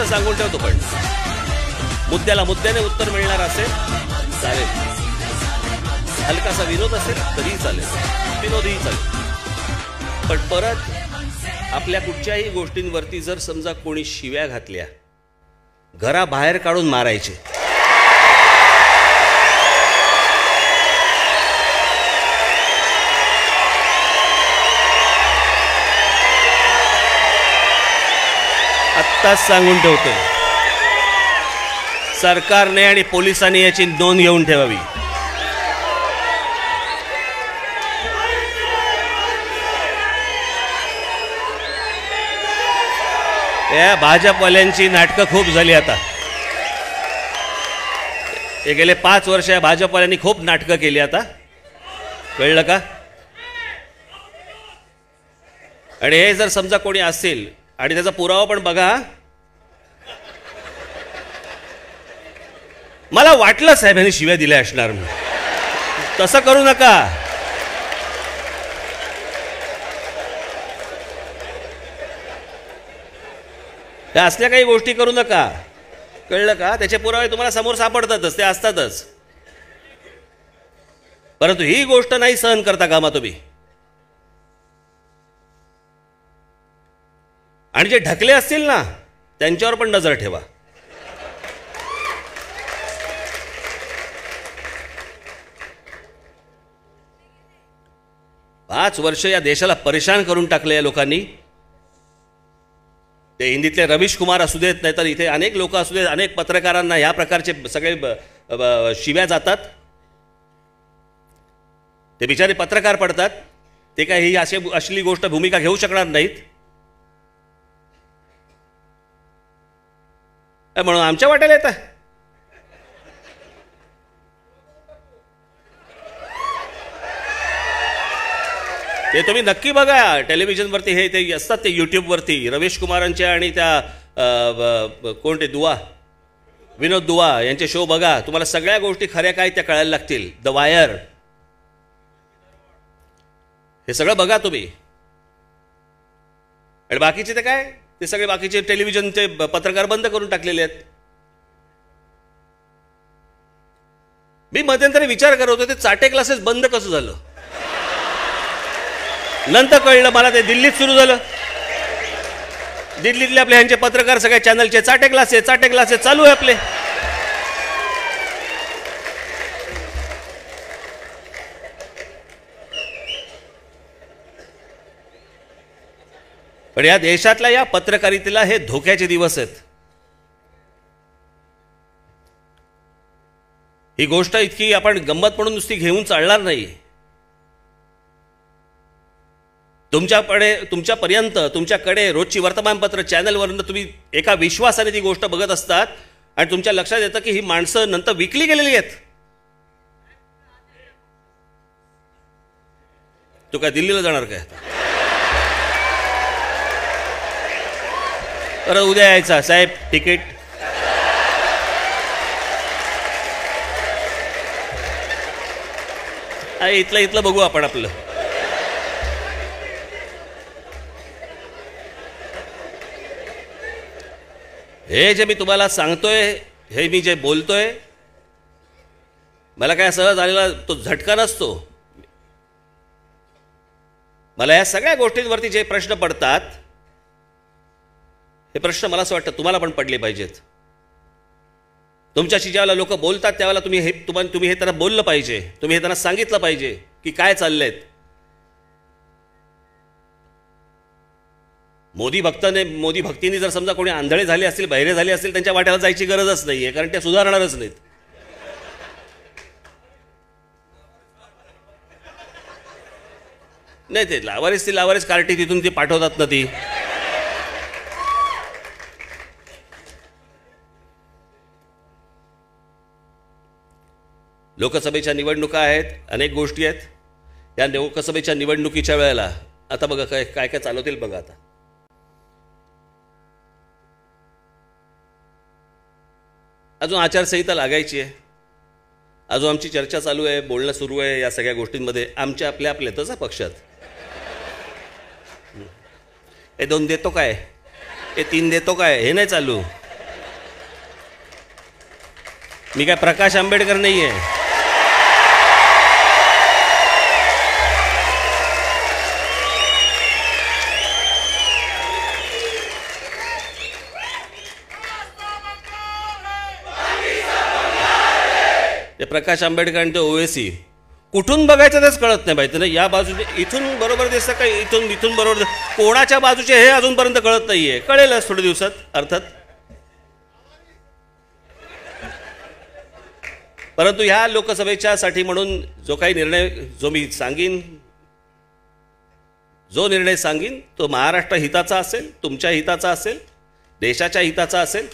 गोष्ट सांगून ठेवतो पण. मुद्द्याला मुद्द्याने उत्तर मिळणार असेल चालेल. हलकासा विनोद असेल तरीही चालेल. विनोदही चालेल. पण परत आपल्या कुठच्याही गोष्टींवरती जर समजा कोणी शिव्या घातल्या घराबाहेर काढून मारायचे आत्ताच सांगून ठेवतो सरकारने आणि पोलिसांनी याची नोंद घेऊन ठेवावी. या भाजपवाल्यांची नाटकं खूप झाली आता. हे गेले पाच वर्ष या भाजपवाल्यांनी खूप नाटकं केली आता. कळलं का? आणि हे जर समजा कोणी असेल आणि त्याचा पुरावा पण बघा. मला वाटलं साहेब यांनी शिव्या दिल्या असणार म्हणून. तसं करू नका. त्या असल्या काही गोष्टी करू नका. कळलं का? त्याचे पुरावे तुम्हाला समोर सापडतातच ते असतातच. परंतु ही गोष्ट नाही सहन करता कामा तुम्ही. आणि जे ढकले असतील ना त्यांच्यावर पण नजर ठेवा. पाच वर्ष या देशाला परेशान करून टाकले या लोकांनी. ते हिंदीतले रमेश कुमार असू देत नाहीतर इथे अनेक लोक असू देत अनेक पत्रकारांना ह्या प्रकारचे सगळे शिव्या जातात. ते बिचारे पत्रकार पडतात. ते काय ही अशी असली गोष्ट भूमिका घेऊ शकणार नाहीत. म्हणून आमच्या वाट्याला येतं. ते तुम्ही नक्की बघा टेलिव्हिजनवरती हे ते असतात ते यूट्यूबवरती. रवीश कुमारांच्या आणि त्या कोणते कोण ते दुवा विनोद दुवा यांचे शो बघा. तुम्हाला सगळ्या गोष्टी खऱ्या काय त्या कळायला लागतील. द वायर हे सगळं बघा तुम्ही. आणि बाकीचे ते काय? ते सगळे बाकीचे टेलिव्हिजनचे पत्रकार बंद करून टाकलेले आहेत. मी मध्यंतरी विचार करत होतो ते चाटे क्लासेस बंद कसं झालं? नंतर कळलं मला ते दिल्लीत सुरू झालं. दिल्लीतले आपले ह्यांचे पत्रकार सगळ्या चॅनलचे चाटे क्लासेस चाटे क्लासेस चालू आहे आपले. पण या देशातल्या या पत्रकारितेला हे धोक्याचे दिवस आहेत. ही गोष्ट इतकी आपण गंमत म्हणून नुसती घेऊन चालणार नाही. तुमच्याकडे तुमच्यापर्यंत तुमच्याकडे रोजची वर्तमानपत्र चॅनलवरनं तुम्ही एका विश्वासाने ती गोष्ट बघत असतात आणि तुमच्या लक्षात येतं की ही माणसं नंतर विकली गेलेली आहेत. तू काय दिल्लीला जाणार काय परत उद्या यायचा. साहेब तिकीट. अरे इथलं इथलं बघू आपण आपलं. हे जे मी तुम्हाला सांगतोय हे मी जे बोलतोय मला काय सहज आलेला तो झटका नसतो. मला या सगळ्या गोष्टींवरती जे प्रश्न पडतात हे प्रश्न मला असं वाटतं तुम्हाला पण पडले पाहिजेत. तुमच्याशी ज्यावेळेला लोक बोलतात त्यावेळेला तुम्ही हे तुम्हाला तुम्ही हे त्यांना बोललं पाहिजे. तुम्ही हे त्यांना सांगितलं पाहिजे की काय चाललंय. मोदी भक्ताने मोदी भक्तीने जर समजा कोणी आंधळे झाले असतील बहिरे झाले असतील त्यांच्या वाट्याला जायची गरजच नाहीये कारण ते सुधारणारच नाहीत. नाही ते लावारीस ती लावारीस कार्टी तिथून ती पाठवतात ना ती. लोकसभेच्या निवडणुका आहेत अनेक गोष्टी आहेत. या लोकसभेच्या निवडणुकीच्या वेळेला आता बघा काय काय काय चालवतील बघा आता. अजून आचारसंहिता लागायची आहे. अजून आमची चर्चा चालू आहे बोलणं सुरू आहे या सगळ्या गोष्टींमध्ये. आमच्या आपल्या आपल्यातच पक्षात. हे दोन देतो काय? हे तीन देतो काय? हे नाही चालू. मी काय प्रकाश आंबेडकर नाही आहे प्रकाश आंबेडकर आणि ते ओवेसी. कुठून बघायचं तेच कळत नाही माहिती ना या बाजूचे इथून बरोबर दिसतं का इथून इथून बरोबर कोणाच्या बाजूचे हे अजूनपर्यंत कळत नाही आहे कळेलच थोड्या दिवसात अर्थात. परंतु ह्या लोकसभेच्या साठी म्हणून जो काही निर्णय जो मी सांगीन जो निर्णय सांगीन तो महाराष्ट्र हिताचा असेल तुमच्या हिताचा असेल देशाच्या हिताचा असेल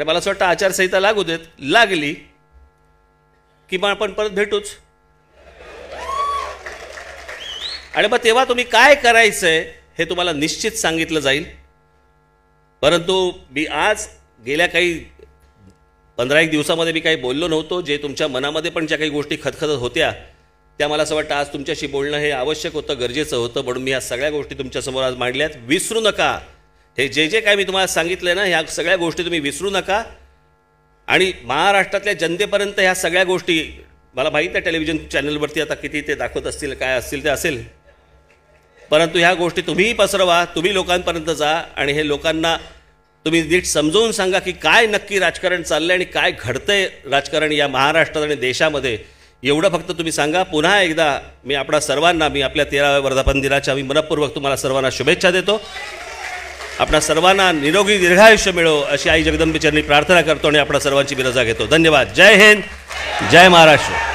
आणि मला असं वाटतं आचारसंहिता लागू देत लागली की मग आपण परत भेटूच. आणि मग तेव्हा तुम्ही काय करायचंय हे तुम्हाला निश्चित सांगितलं जाईल. परंतु मी आज गेल्या काही पंधरा एक दिवसामध्ये मी काही बोललो नव्हतो जे तुमच्या मनामध्ये पण ज्या काही गोष्टी खतखतत होत्या त्या मला असं वाटतं आज तुमच्याशी बोलणं हे आवश्यक होतं गरजेचं होतं म्हणून मी या सगळ्या गोष्टी तुमच्यासमोर आज मांडल्यात. विसरू नका. हे जे जे काय मी तुम्हाला सांगितलं ना ह्या सगळ्या गोष्टी तुम्ही विसरू नका. आणि महाराष्ट्रातल्या जनतेपर्यंत ह्या सगळ्या गोष्टी मला माहीत आहे टेलिव्हिजन चॅनलवरती आता किती ते दाखवत असतील काय असतील ते असेल. परंतु ह्या गोष्टी तुम्हीही पसरवा तुम्ही लोकांपर्यंत जा आणि हे लोकांना तुम्ही नीट समजवून सांगा की काय नक्की राजकारण चाललंय आणि काय घडतंय राजकारण या महाराष्ट्रात आणि देशामध्ये. एवढं फक्त तुम्ही सांगा. पुन्हा एकदा मी आपणा सर्वांना मी आपल्या तेराव्या वर्धापन दिनाच्या मी मनपूर्वक तुम्हाला सर्वांना शुभेच्छा देतो. आपणा सर्वांना निरोगी दीर्घायुष्य मिळो अशी आई जगदंबेचरणी प्रार्थना करतो आणि आपणा सर्वांची बिरजा घेतो. धन्यवाद. जय हिंद. जय महाराष्ट्र.